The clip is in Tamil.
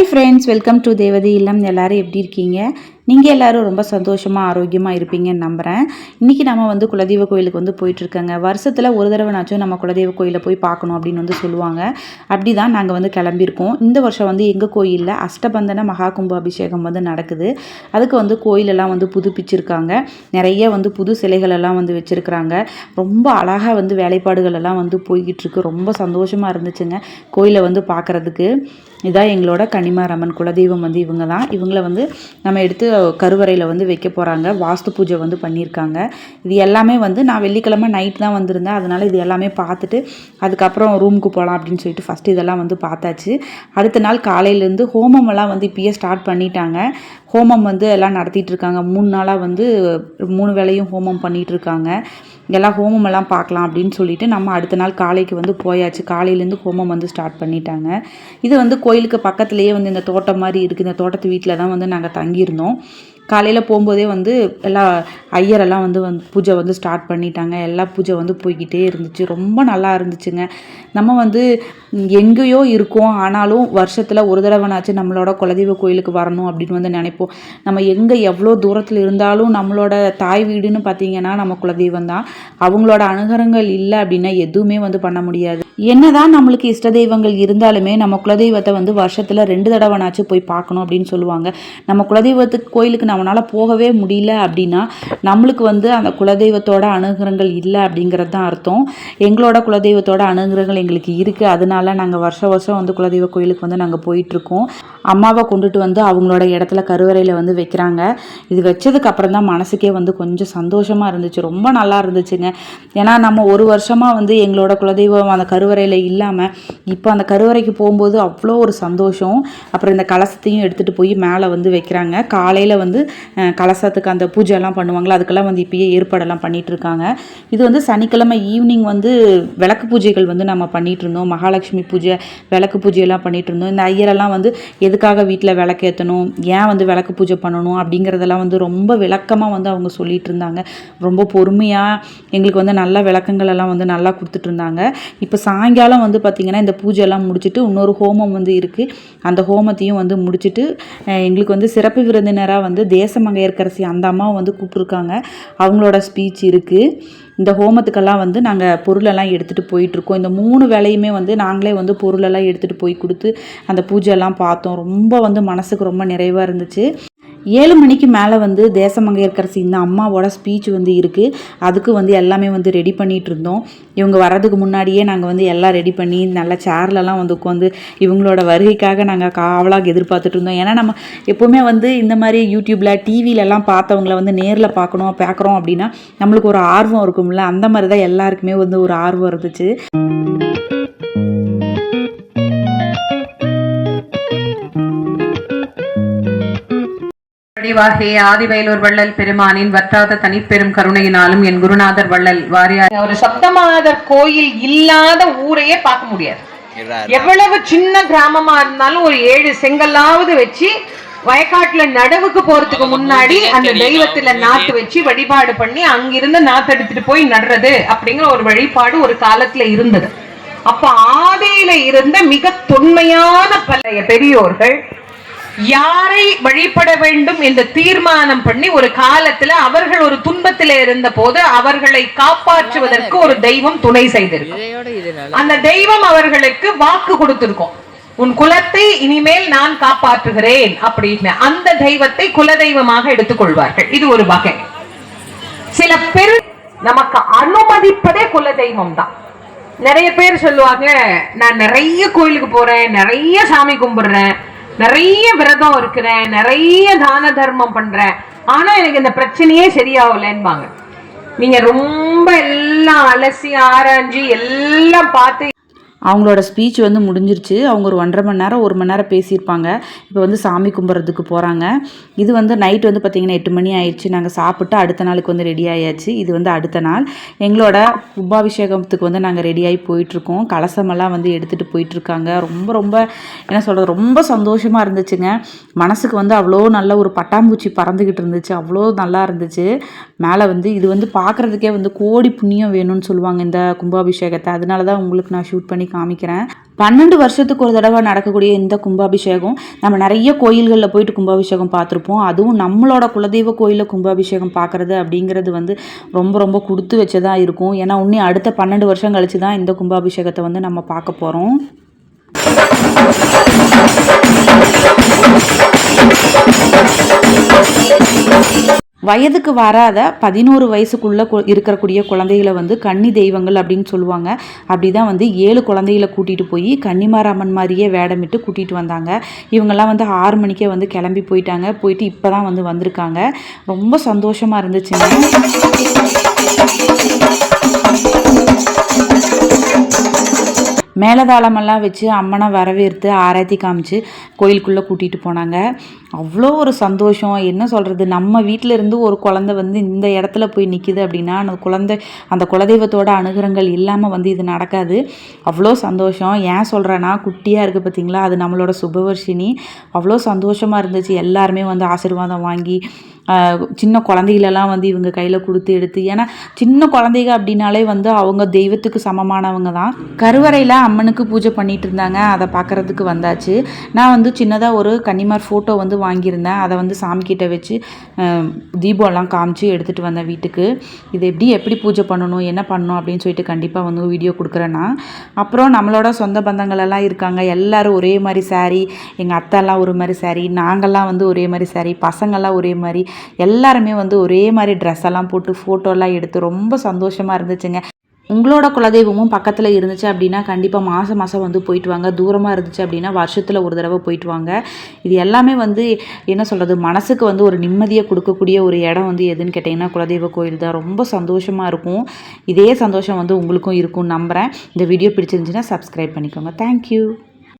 ஹாய் ஃப்ரெண்ட்ஸ் வெல்கம் டு தேவதி இல்லம் எல்லாரும் எப்படி இருக்கீங்க? நீங்கள் எல்லோரும் ரொம்ப சந்தோஷமாக ஆரோக்கியமாக இருப்பீங்கன்னு நம்புகிறேன் இன்றைக்கி நம்ம வந்து குலதெய்வ கோயிலுக்கு வந்து போயிட்டுருக்கோங்க. வருஷத்தில் ஒரு தடவைனாச்சும் நம்ம குலதெய்வ கோயிலை போய் பார்க்கணும் அப்படின்னு வந்து சொல்லுவாங்க. அப்படி தான் நாங்கள் வந்து கிளம்பியிருக்கோம். இந்த வருஷம் வந்து எங்கள் கோயிலில் அஷ்டபந்தன மகா கும்ப அபிஷேகம் வந்து நடக்குது. அதுக்கு வந்து கோயிலெல்லாம் வந்து புதுப்பிச்சிருக்காங்க. நிறைய வந்து புது சிலைகளெல்லாம் வந்து வச்சுருக்குறாங்க. ரொம்ப அழகாக வந்து வேலைப்பாடுகள் எல்லாம் வந்து போய்கிட்டு இருக்கு ரொம்ப சந்தோஷமாக இருந்துச்சுங்க கோயிலை வந்து பார்க்குறதுக்கு. இதான் எங்களோட கனிமாரம்மன் குலதெய்வம் வந்து இவங்க தான் இவங்கள வந்து நம்ம எடுத்து கருவறையில் வந்து வைக்க போகிறாங்க வாஸ்து பூஜை வந்து பண்ணியிருக்காங்க. இது எல்லாமே வந்து நான் வெள்ளிக்கிழமை நைட் தான் வந்திருந்தேன். அதனால் இது எல்லாமே பார்த்துட்டு அதுக்கப்புறம் ரூமுக்கு போகலாம் அப்படின்னு சொல்லிட்டு ஃபஸ்ட்டு இதெல்லாம் வந்து பார்த்தாச்சு. அடுத்த நாள் காலையிலேருந்து ஹோமமெல்லாம் வந்து இப்பயே ஸ்டார்ட் பண்ணிட்டாங்க. ஹோமம் வந்து எல்லாம் நடத்திட்டு இருக்காங்க. மூணு நாளாக வந்து மூணு வேளையும் ஹோமம் பண்ணிகிட்ருக்காங்க இருக்காங்க. இங்கெல்லாம் ஹோமம் எல்லாம் பார்க்கலாம் அப்படின்னு சொல்லிட்டு நம்ம அடுத்த நாள் காலைக்கு வந்து போயாச்சு. காலையிலேருந்து ஹோமம் வந்து ஸ்டார்ட் பண்ணிட்டாங்க. இது வந்து கோயிலுக்கு பக்கத்துலேயே வந்து இந்த தோட்டம் மாதிரி இருக்குது. இந்த தோட்டத்து வீட்டில் தான் வந்து நாங்கள் தங்கியிருந்தோம். காலையில் போகும்போதே வந்து எல்லா ஐயரெல்லாம் வந்து வந்து பூஜை வந்து ஸ்டார்ட் பண்ணிட்டாங்க. எல்லா பூஜை வந்து போய்கிட்டே இருந்துச்சு. ரொம்ப நல்லா இருந்துச்சுங்க. நம்ம வந்து எங்கேயோ இருக்கோம். ஆனாலும் வருஷத்தில் ஒரு தடவைனாச்சும் நம்மளோட குலதெய்வ கோயிலுக்கு வரணும் அப்படின்னு வந்து நினைப்போம். நம்ம எங்கே எவ்வளோ தூரத்தில் இருந்தாலும் நம்மளோட தாய் வீடுன்னு பார்த்தீங்கன்னா நம்ம குலதெய்வம் தான். அவங்களோட அனுகரங்கள் இல்லை அப்படின்னா எதுவுமே வந்து பண்ண முடியாது. என்னதான் நம்மளுக்கு இஷ்ட தெய்வங்கள் இருந்தாலுமே நம்ம குலதெய்வத்தை வந்து வருஷத்தில் ரெண்டு தடவைனாச்சும் போய் பார்க்கணும் அப்படின்னு சொல்லுவாங்க. நம்ம குலதெய்வத்துக்கு கோயிலுக்கு நம்மளால் போகவே முடியல அப்படின்னா நம்மளுக்கு வந்து அந்த குலதெய்வத்தோட அனுகிரகங்கள் இல்லை அப்படிங்கிறது தான் அர்த்தம். எங்களோட குலதெய்வத்தோட அனுகிரகங்கள் எங்களுக்கு இருக்குது அதனால நாங்கள் வருஷம் வருஷம் வந்து குலதெய்வ கோயிலுக்கு வந்து நாங்கள் போயிட்டுருக்கோம் அம்மாவை கொண்டுட்டு வந்து அவங்களோட இடத்துல கருவறையில் வந்து வைக்கிறாங்க. இது வச்சதுக்கு அப்புறம் தான் மனசுக்கே வந்து கொஞ்சம் சந்தோஷமாக இருந்துச்சு. ரொம்ப நல்லா இருந்துச்சுங்க. ஏன்னா நம்ம ஒரு வருஷமாக வந்து எங்களோட குலதெய்வம் அந்த கருவறையில் இல்லாமல் இப்போ அந்த கருவறைக்கு போகும்போது அவ்வளோ ஒரு சந்தோஷம். அப்புறம் இந்த கலசத்தையும் எடுத்துகிட்டு போய் மேலே வந்து வைக்கிறாங்க. காலையில் வந்து கலசத்துக்கு அந்த பூஜைலாம் பண்ணுவாங்களா அதுக்கெல்லாம் வந்து இப்போயே ஏற்பாடெல்லாம் பண்ணிகிட்ருக்காங்க இது வந்து சனிக்கிழமை ஈவினிங் வந்து விளக்கு பூஜைகள் வந்து நம்ம பண்ணிகிட்டு இருந்தோம். மகாலட்சுமி பூஜை விளக்கு பூஜையெல்லாம் பண்ணிட்டு இருந்தோம். இந்த ஐயரெல்லாம் வந்து எதுக்காக வீட்டில் விளக்கு ஏற்றணும் ஏன் வந்து விளக்கு பூஜை பண்ணணும் அப்படிங்கிறதெல்லாம் வந்து ரொம்ப விளக்கமாக வந்து அவங்க சொல்லிகிட்டு இருந்தாங்க. ரொம்ப பொறுமையாக எங்களுக்கு வந்து நல்ல விளக்கங்கள் எல்லாம் வந்து நல்லா கொடுத்துட்டு இருந்தாங்க. இப்போ சாயங்காலம் வந்து பார்த்திங்கன்னா இந்த பூஜையெல்லாம் முடிச்சுட்டு இன்னொரு ஹோமம் வந்து இருக்குது அந்த ஹோமத்தையும் வந்து முடிச்சுட்டு எங்களுக்கு வந்து சிறப்பு விருந்தினராக வந்து தேசமங்கையர்கரசி அந்த அம்மாவை வந்து கூப்பிட்ருக்காங்க அவங்களோட ஸ்பீச் இருக்குது இந்த ஹோமத்துக்கெல்லாம் வந்து நாங்கள் பொருளெல்லாம் எடுத்துகிட்டு போயிட்டுருக்கோம். இந்த மூணு வேலையுமே வந்து நாங்களே வந்து பொருளெல்லாம் எடுத்துகிட்டு போய் கொடுத்து அந்த பூஜையெல்லாம் பார்த்தோம். ரொம்ப வந்து மனசுக்கு ரொம்ப நிறைவாக இருந்துச்சு. ஏழு மணிக்கு மேலே வந்து தேசமங்கையர்கரசி இந்த அம்மாவோட ஸ்பீச் வந்து இருக்குது அதுக்கு வந்து எல்லாமே வந்து ரெடி பண்ணிகிட்டு இருந்தோம். இவங்க வர்றதுக்கு முன்னாடியே நாங்கள் வந்து எல்லாம் ரெடி பண்ணி நல்ல சேர்லலாம் வந்து உட்காந்து இவங்களோட வருகைக்காக நாங்கள் காவலாக எதிர்பார்த்துட்டு இருந்தோம். ஏன்னா நம்ம எப்போவுமே வந்து இந்த மாதிரி யூடியூப்பில் டிவிலெலாம் பார்த்தவங்கள வந்து நேரில் பார்க்கணும் பார்க்குறோம் அப்படின்னா நம்மளுக்கு ஒரு ஆர்வம் இருக்கும்ல. அந்த மாதிரி தான் எல்லாருக்குமே வந்து ஒரு ஆர்வம் இருந்துச்சு. வடிவாகிய ஆதிவயலூர் வள்ளல் பெருமானின் வற்றாத தனிப்பெரும் கருணையினாலும் என் குருநாதர் வள்ளல் வாரியார். ஒரு சப்தமாதர் கோயில் இல்லாத ஊரையே பார்க்க முடியாது. எவ்வளவு சின்ன கிராமமா இருந்தாலும் ஒரு ஏழு செங்கல்லாவது வச்சு வயக்காட்டுல நடவுக்கு போறதுக்கு முன்னாடி அந்த தெய்வத்துல நாத்து வச்சு வழிபாடு பண்ணி அங்கிருந்து நாத்து எடுத்துட்டு போய் நடுறது அப்படிங்கிற ஒரு வழிபாடு ஒரு காலத்துல இருந்தது. அப்ப ஆதியில இருந்த மிக தொன்மையான பழைய பெரியோர்கள் யாரை வழிபட வேண்டும் என்று தீர்மானம் பண்ணி ஒரு காலத்துல அவர்கள் ஒரு துன்பத்தில இருந்த போது அவர்களை காப்பாற்றுவதற்கு ஒரு தெய்வம் துணை செய்திருக்கும். அந்த தெய்வம் அவர்களுக்கு வாக்கு கொடுத்திருக்கும். உன் குலத்தை இனிமேல் நான் காப்பாற்றுகிறேன் அப்படின்னு அந்த தெய்வத்தை குலதெய்வமாக எடுத்துக்கொள்வார்கள். இது ஒரு வகை. சில பெரு நமக்கு அனுமதிப்பதே குலதெய்வம் தான். நிறைய பேர் சொல்லுவாங்க நான் நிறைய கோயிலுக்கு போறேன் நிறைய சாமி கும்பிடுறேன் நிறைய விரதம் இருக்கிறேன் நிறைய தான தர்மம் பண்றேன் ஆனா எனக்கு இந்த பிரச்சனையே சரியாகலன்பாங்க நீங்க ரொம்ப எல்லாம் அலசி ஆராய்ஞ்சு எல்லாம் பார்த்து அவங்களோட ஸ்பீச் வந்து முடிஞ்சிருச்சு. அவங்க ஒரு ஒன்றரை மணி நேரம் ஒரு மணி நேரம் பேசியிருப்பாங்க. இப்போ வந்து சாமி கும்பிட்றதுக்கு போகிறாங்க இது வந்து நைட் வந்து பார்த்திங்கன்னா எட்டு மணி ஆயிடுச்சு. நாங்கள் சாப்பிட்டு அடுத்த நாளுக்கு வந்து ரெடி ஆயாச்சு. இது வந்து அடுத்த நாள். எங்களோட கும்பாபிஷேகத்துக்கு வந்து நாங்கள் ரெடியாகி போயிட்டுருக்கோம். கலசமெல்லாம் வந்து எடுத்துகிட்டு போயிட்டுருக்காங்க. ரொம்ப ரொம்ப என்ன சொல்கிறது ரொம்ப சந்தோஷமாக இருந்துச்சுங்க. மனசுக்கு வந்து அவ்வளோ நல்ல ஒரு பட்டாம்பூச்சி பறந்துக்கிட்டு இருந்துச்சு. அவ்வளோ நல்லா இருந்துச்சு. மேலே வந்து இது வந்து பார்க்குறதுக்கே வந்து கோடி புண்ணியம் வேணும்னு சொல்லுவாங்க இந்த கும்பாபிஷேகத்தை. அதனால தான் உங்களுக்கு நான் ஷூட் பண்ணி காமிக்கிறேன். பன்னெண்டு வருஷத்துக்கு ஒரு தடவை நடக்கக்கூடிய இந்த கும்பாபிஷேகம் நம்ம நிறைய கோயில்களில் போயிட்டு கும்பாபிஷேகம் பார்த்துருப்போம். அதுவும் நம்மளோட குலதெய்வ கோயிலில் கும்பாபிஷேகம் பார்க்குறது அப்படிங்கிறது வந்து ரொம்ப ரொம்ப கொடுத்து வச்சதாக இருக்கும். ஏன்னா இன்னும் அடுத்த பன்னெண்டு வருஷம் கழிச்சு தான் இந்த கும்பாபிஷேகத்தை வந்து நம்ம பார்க்க போகிறோம் வயதுக்கு வராத பதினோரு வயசுக்குள்ளே இருக்கக்கூடிய குழந்தைகளை வந்து கன்னி தெய்வங்கள் அப்படின்னு சொல்லுவாங்க. அப்படி தான் வந்து ஏழு குழந்தைகளை கூட்டிகிட்டு போய் கன்னிமாராமன் மாதிரியே வேடமிட்டு கூட்டிகிட்டு வந்தாங்க. இவங்கெல்லாம் வந்து ஆறு மணிக்கே வந்து கிளம்பி போயிட்டாங்க. போயிட்டு இப்போ தான் வந்து வந்திருக்காங்க. ரொம்ப சந்தோஷமாக இருந்துச்சுங்க. மேலதாளமெல்லாம் வச்சு அம்மனை வரவேற்று ஆராத்தி காமிச்சு கோயிலுக்குள்ளே கூட்டிகிட்டு போனாங்க. அவ்வளோ ஒரு சந்தோஷம். என்ன சொல்கிறது நம்ம வீட்டில் இருந்து ஒரு குழந்தை வந்து இந்த இடத்துல போய் நிற்கிது அப்படின்னா அந்த குழந்தை அந்த குலதெய்வத்தோட அனுகிரகங்கள் இல்லாமல் வந்து இது நடக்காது. அவ்வளோ சந்தோஷம். ஏன் சொல்கிறேன்னா குட்டியாக இருக்குது பார்த்தீங்களா அது நம்மளோட சுபவர்ஷினி. அவ்வளோ சந்தோஷமாக இருந்துச்சு. எல்லாருமே வந்து ஆசீர்வாதம் வாங்கி சின்ன குழந்தைகளெல்லாம் வந்து இவங்க கையில் கொடுத்து எடுத்து ஏன்னா சின்ன குழந்தைங்க அப்படின்னாலே வந்து அவங்க தெய்வத்துக்கு சமமானவங்க தான். கருவறையில் அம்மனுக்கு பூஜை பண்ணிட்டு இருந்தாங்க அதை பார்க்குறதுக்கு வந்தாச்சு. நான் வந்து சின்னதாக ஒரு கன்னிமார் ஃபோட்டோ வந்து வாங்கியிருந்தேன். அதை வந்து சாமிக்கிட்ட வச்சு தீபம்லாம் காமிச்சு எடுத்துகிட்டு வந்தேன் வீட்டுக்கு. இது எப்படி எப்படி பூஜை பண்ணணும் என்ன பண்ணணும் அப்படின்னு சொல்லிட்டு கண்டிப்பாக வந்து வீடியோ கொடுக்குறேன்னா அப்புறம் நம்மளோட சொந்த பந்தங்களெல்லாம் இருக்காங்க. எல்லோரும் ஒரே மாதிரி சாரீ எங்கள் அத்தைலாம் ஒரு மாதிரி சாரீ நாங்கள்லாம் வந்து ஒரே மாதிரி சாரீ பசங்கள்லாம் ஒரே மாதிரி எல்லாருமே வந்து ஒரே மாதிரி ட்ரெஸ் எல்லாம் போட்டு ஃபோட்டோலாம் எடுத்து ரொம்ப சந்தோஷமாக இருந்துச்சுங்க. உங்களோட குலதெய்வமும் பக்கத்தில் இருந்துச்சு அப்படின்னா கண்டிப்பாக மாதம் மாதம் வந்து போயிட்டு வாங்க. தூரமாக இருந்துச்சு அப்படின்னா வருஷத்தில் ஒரு தடவை போயிட்டு வாங்க. இது எல்லாமே வந்து என்ன சொல்கிறது மனசுக்கு வந்து ஒரு நிம்மதியை கொடுக்கக்கூடிய ஒரு இடம் வந்து எதுன்னு கேட்டிங்கன்னா குலதெய்வ கோயில் தான். ரொம்ப சந்தோஷமாக இருக்கும். இதே சந்தோஷம் வந்து உங்களுக்கும் இருக்கும் நம்புகிறேன் இந்த வீடியோ பிடிச்சிருந்துச்சுன்னா சப்ஸ்கிரைப் பண்ணிக்கோங்க. தேங்க்யூ